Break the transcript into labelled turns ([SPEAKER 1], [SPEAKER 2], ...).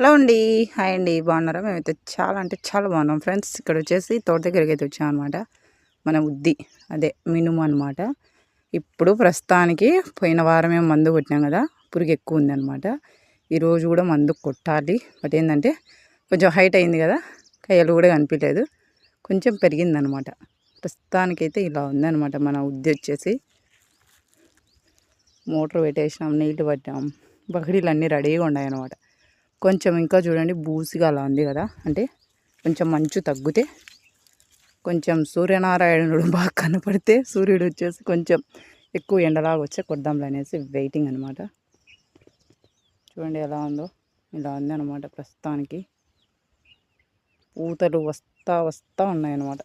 [SPEAKER 1] Hello అండి. Hi అండి. బాగున్నారా? మేమైతే చాలా అంటే చాలా బాగున్నాం. ఫ్రెండ్స్ ఇక్కడ వచ్చేసి తోట దగ్గరికి అయితే వచ్చాం అనమాట మన ఉద్ది. అదే మినుము అనమాట ఇప్పుడు ప్రస్తుతానికి పోయిన వారమే మందు కొట్టినాం కదా. పురుగు ఎక్కువ ఉంది అనమాట ఈరోజు కూడా మందు కొట్టాలి. బట్ ఏంటంటే కొంచెం హైట్ అయింది కదా. కయ్యలు కూడా కనిపించలేదు. కొంచెం పెరిగిందనమాట ప్రస్తుతానికైతే ఇలా ఉందనమాట మన ఉద్ది వచ్చేసి మోటార్ పెట్టేసినాం నీళ్ళు పట్టాం. బకడీలు అన్నీ రెడీగా ఉన్నాయన్నమాట కొంచెం ఇంకా చూడండి బూసిగా అలా ఉంది కదా. అంటే కొంచెం మంచు తగ్గితే కొంచెం సూర్యనారాయణుడు బాగా కనపడితే సూర్యుడు వచ్చేసి కొంచెం ఎక్కువ ఎండలాగా వచ్చే కొద్దాంలు అనేసి వెయిటింగ్ అనమాట చూడండి ఎలా ఉందో. ఇలా ఉంది అనమాట ప్రస్తుతానికి. పూతలు వస్తా వస్తూ ఉన్నాయన్నమాట.